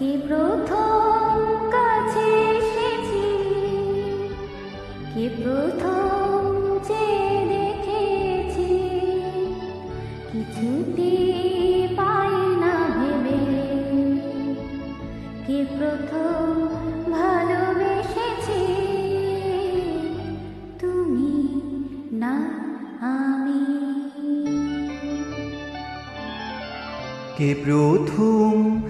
কে প্রথম কাছে এসেছি? কে প্রথম যে দেখেছি? কিছুতে পাই না ভেবে। কে প্রথম ভালোবেসেছি? তুমি না আমি। কে প্রথম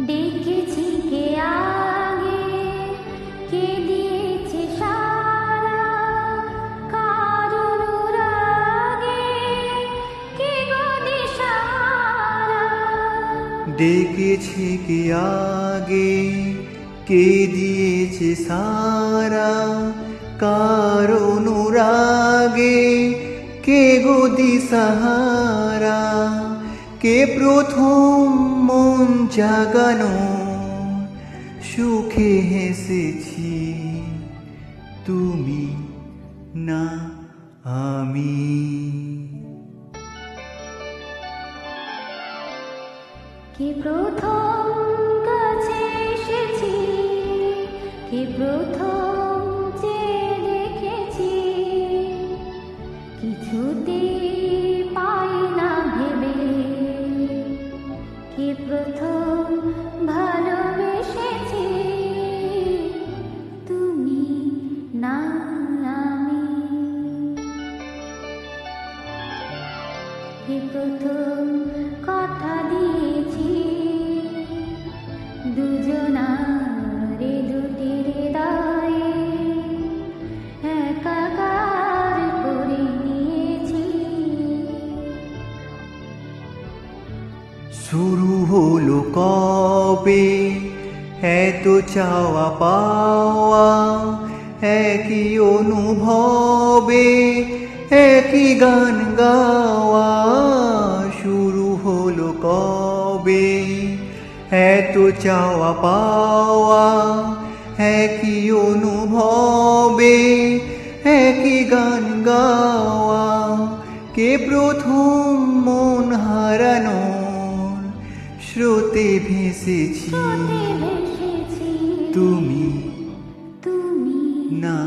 দেখেছি কে আগে, কে দিয়েছে সারা কারণ রাগে কে ডেকেছে কে আগে, কে সারা রাগে কে কে প্রথম মন জাগানো? সুখে হেসেছি তুমি না আমি। কে প্রথম কাছে এসেছি? কে প্রথম প্রথম কথা দিয়েছি। দুজনারে দুটি হৃদয়ে করে নিয়েছি। শুরু হলো কবে? এত চাওয়া পাওয়া, একই অনুভবে একই গান গাওয়া শুরু হলো কবে? এত চাওয়া পাওয়া একই অনুভবে একই গান গাওয়া কে প্রথম মন হারানোর স্রোতে ভেসেছি। তুমি তুমি না